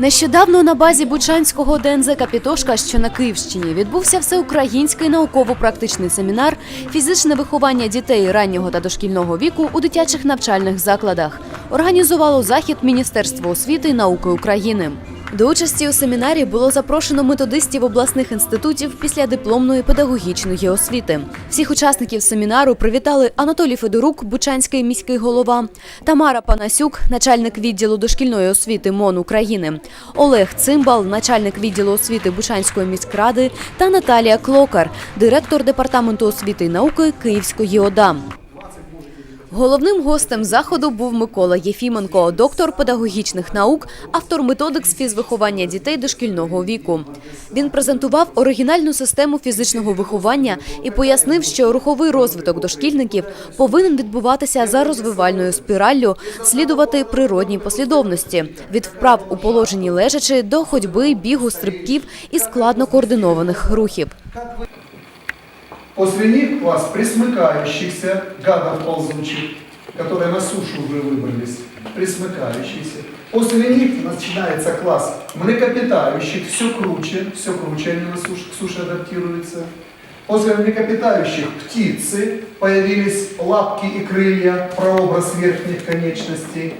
Нещодавно на базі Бучанського ДНЗ Капітошка, що на Київщині, відбувся всеукраїнський науково-практичний семінар фізичне виховання дітей раннього та дошкільного віку у дитячих навчальних закладах. Організувало захід Міністерство освіти і науки України. До участі у семінарі було запрошено методистів обласних інститутів після дипломної педагогічної освіти. Всіх учасників семінару привітали Анатолій Федорук, Бучанський міський голова, Тамара Панасюк, начальник відділу дошкільної освіти МОН України, Олег Цимбал, начальник відділу освіти Бучанської міськради та Наталія Клокар, директор департаменту освіти і науки Київської ОДА. Головним гостем заходу був Микола Єфіменко, доктор педагогічних наук, автор методик з фізвиховання дітей дошкільного віку. Він презентував оригінальну систему фізичного виховання і пояснив, що руховий розвиток дошкільників повинен відбуватися за розвивальною спіраллю, слідувати природній послідовності від вправ у положенні лежачи до ходьби, бігу, стрибків і складно координованих рухів. После них класс присмыкающихся, гадов ползучих, которые на сушу уже выбрались, присмыкающиеся. После них начинается класс млекопитающих, все круче, все круче они на суше, к суше адаптируются. После млекопитающих птицы появились лапки и крылья, прообраз верхних конечностей.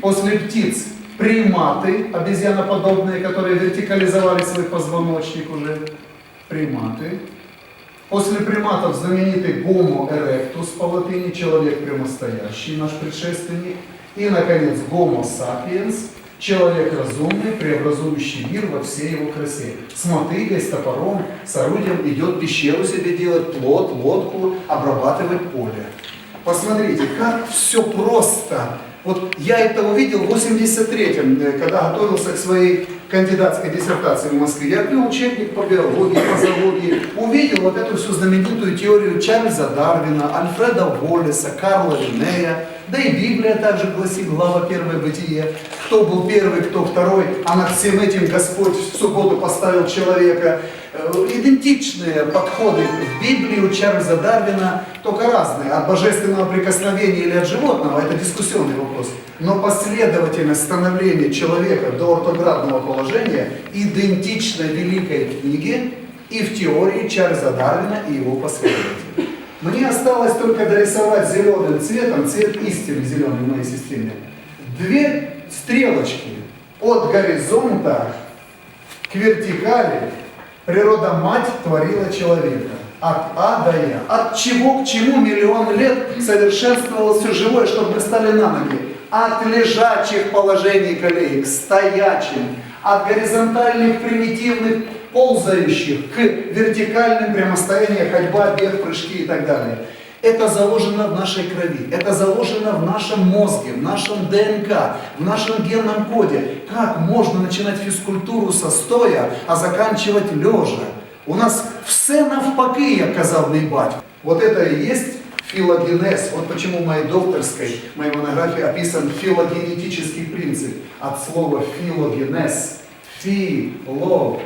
После птиц приматы, обезьяноподобные, которые вертикализовали свой позвоночник уже, приматы. После приматов знаменитый Homo erectus по латыни, человек прямостоящий, наш предшественник. И, наконец, Homo sapiens, человек разумный, преобразующий мир во всей его красе. С мотыгой, с топором, с орудием идет пещеру себе делать, плод, лодку, обрабатывать поле. Посмотрите, как все просто. Вот я это увидел в 83-м, э, когда готовился к своей кандидатской диссертации в Москве. Я открыл учебник по биологии, по зоологии, увидел вот эту всю знаменитую теорию Чарльза Дарвина, Альфреда Уоллеса, Карла Линнея, да и Библия также гласит, глава 1 Бытие, кто был первый, кто второй, а над всем этим Господь в субботу поставил человека. Э, Идентичные подходы в Библии у Чарльза Дарвина, только разные. От божественного прикосновения или от животного, это дискуссионный вопрос. Но последовательность становления человека до ортоградного положения идентична великой книге и в теории Чарльза Дарвина и его последователей. Мне осталось только дорисовать зеленым цветом, цвет истины зеленый в моей системе, две стрелочки от горизонта к вертикали природа мать творила человека. От А до Я. От чего к чему миллион лет совершенствовалось все живое, чтобы мы стали на ноги. От лежачих положений колеи к стоячим. От горизонтальных примитивных ползающих к вертикальным прямостояниям, ходьба, бег, прыжки и так далее. Это заложено в нашей крови, это заложено в нашем мозге, в нашем ДНК, в нашем генном коде. Как можно начинать физкультуру со стоя, а заканчивать лежа? У нас все навпаки, як казав мій батько. Вот это и есть филогенез. Вот почему в моей докторской, в моей монографии описан филогенетический принцип от слова филогенез. Филогенез.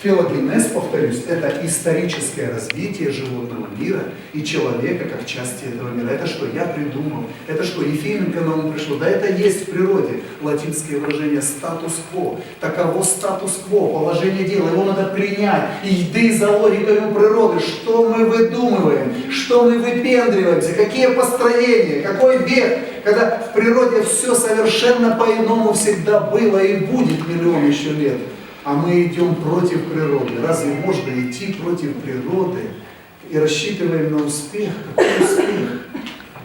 Филогенез, повторюсь, это историческое развитие животного мира и человека как части этого мира. Это что, я придумал? Это что, Ефименко на ум пришло? Да это есть в природе. Латинское выражение статус-кво. Таково статус-кво, положение дела. Его надо принять. И ты за логикой природы. Что мы выдумываем? Что мы выпендриваемся? Какие построения? Какой бег? Когда в природе все совершенно по-иному всегда было и будет миллион еще лет. А мы идем против природы. Разве можно идти против природы и рассчитываем на успех? Какой успех?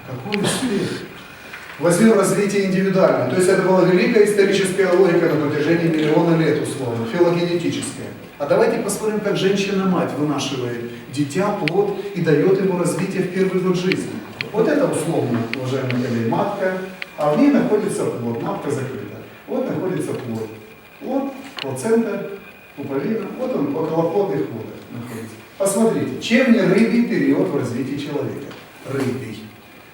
Какой успех? Возьмем развитие индивидуальное. То есть это была великая историческая логика на протяжении миллиона лет, условно, филогенетическая. А давайте посмотрим, как женщина-мать вынашивает дитя, плод и дает ему развитие в первый год жизни. Вот это условно, уважаемые коллеги, матка, а в ней находится плод, матка закрыта. Вот находится плод. Плод, плацента, пуповина, вот он, околоплодный хвост находится. Посмотрите, чем не рыбий период в развитии человека? Рыбий.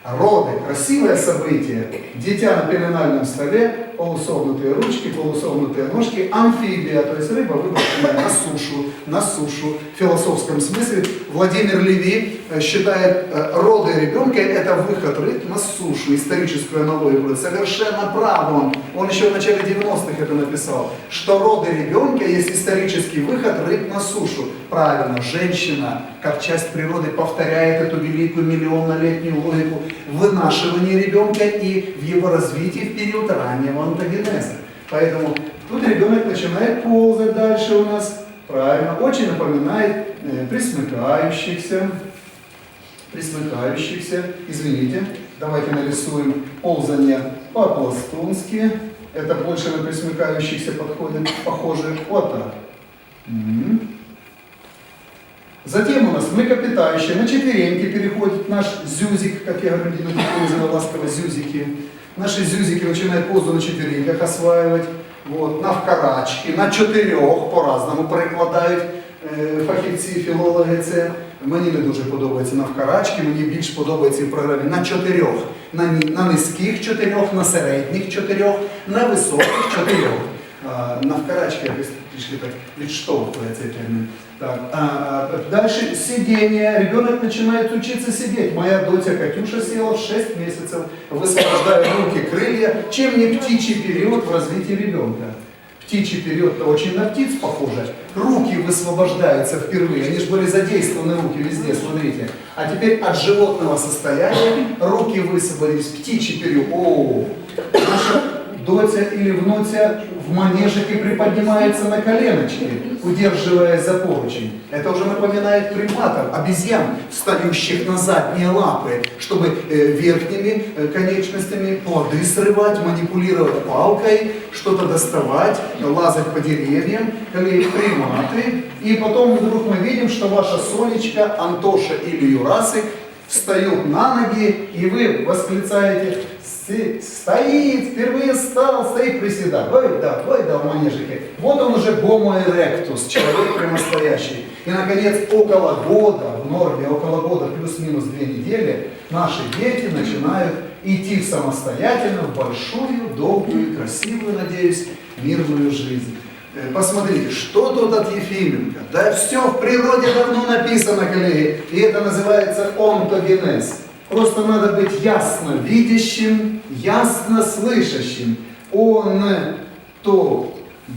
Роды, красивое событие, дитя на пеленальном столе, полусогнутые ручки, полусогнутые ножки, амфибия, то есть рыба, выброшенная на сушу, на сушу. В философском смысле Владимир Леви э, считает э, роды ребенка это выход рыб на сушу, историческую аналогию. Совершенно прав он. Он еще в начале 90-х это написал, что роды ребенка есть исторический выход рыб на сушу. Правильно, женщина, как часть природы, повторяет эту великую миллионнолетнюю логику вынашивания ребенка и в его развитии в период раннего антогенеза. Поэтому тут ребенок начинает ползать дальше у нас. Правильно, очень напоминает э, присмыкающихся, присмыкающихся, извините, давайте нарисуем ползание по-пластунски, это больше на присмыкающихся подходит, похоже, вот так. Затем у нас млекопитающие на четвереньки переходит наш зюзик, как я говорю, называю ласково зюзики. Наши зюзики начинают позу на четвереньках осваивать, вот, на вкарачки, на чотирьох, по-разному перекладають е, фахівці, філологи це. Мені не дуже подобається на вкарачки, мені більш подобається в програмі на чотирьох. На, на низьких чотирьох, на середніх чотирьох, на високих чотирьох. На вкарачки трішки так відштовхує цей термін. Так, а, а, дальше сидение. Ребенок начинает учиться сидеть. Моя дочь Катюша села в 6 месяцев, высвобождая руки, крылья. Чем не птичий период в развитии ребенка? Птичий период очень на птиц похоже. Руки высвобождаются впервые. Они же были задействованы руки везде, смотрите. А теперь от животного состояния руки высвободились. Птичий период. О, наша Дотя или внутя в манежике приподнимается на коленочки, удерживая за поручень. Это уже напоминает приматов, обезьян, встающих на задние лапы, чтобы э, верхними э, конечностями плоды срывать, манипулировать палкой, что-то доставать, лазать по деревьям, приматы. И потом вдруг мы видим, что ваша Сонечка, Антоша или Юрасик встают на ноги, и вы восклицаете «Си- стоит, впервые встал, стоит, приседает. Ой, да, ой, да, в манежике. Вот он уже гомо эректус, человек прямостоящий. И, наконец, около года, в норме около года, плюс-минус две недели, наши дети начинают идти самостоятельно в большую, долгую, красивую, надеюсь, мирную жизнь. Э, Посмотрите, что тут от Ефименко? Да все в природе давно написано, коллеги. И это называется онтогенез. Просто надо быть ясно видящим, ясно слышащим. Он то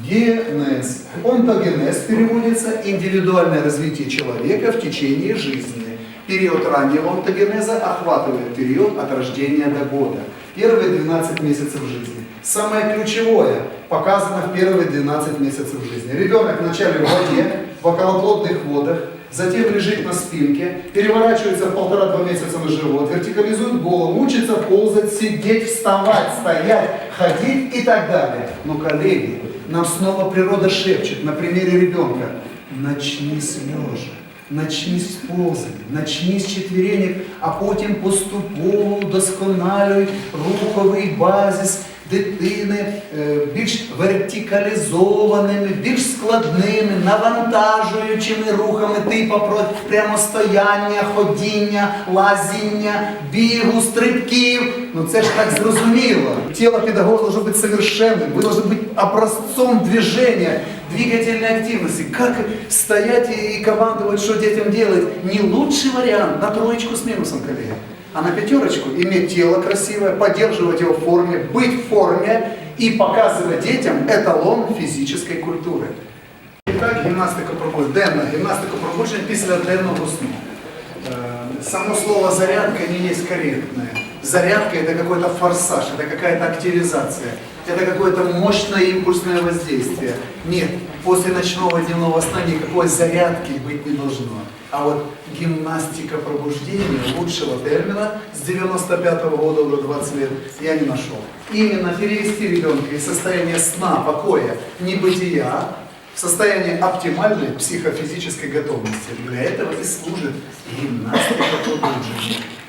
генез. Онтогенез переводится индивидуальное развитие человека в течение жизни. Период раннего онтогенеза охватывает период от рождения до года. Первые 12 месяцев жизни. Самое ключевое показано в первые 12 месяцев жизни. Ребенок вначале в воде, в околоплодных водах, затем лежит на спинке, переворачивается в полтора-два месяца на живот, вертикализует голову, учится ползать, сидеть, вставать, стоять, ходить и так далее. Но, коллеги, нам снова природа шепчет на примере ребенка. Начни с лежа. Начни з ползання, начни з четверенек, а потім поступово удосконалюй руховий базис дитини е, більш вертикалізованими, більш складними, навантажуючими рухами типу про- прямостояння, ходіння, лазіння, бігу, стрибків. Ну це ж так зрозуміло. Тіло педагога должно быть совершенным, вы должны быть образцом движения, двигательной активности. Как стоять и командовать, что детям делать? Не лучший вариант на троечку с минусом, коллеги. А на пятерочку иметь тело красивое, поддерживать его в форме, быть в форме и показывать детям эталон физической культуры. Итак, гімнастика пробудження, денна гімнастика пробудження після денного сну. Э, Само слово зарядка не есть корректное. Зарядка это какой-то форсаж, это какая-то активизация, это какое-то мощное импульсное воздействие. Нет, после ночного дневного сна никакой зарядки быть не должно. А вот гимнастика пробуждения лучшего термина с 95 года уже 20 лет я не нашел. Именно перевести ребенка из состояния сна, покоя, небытия в состояние оптимальной психофизической готовности. Для этого и служит гимнастика пробуждения.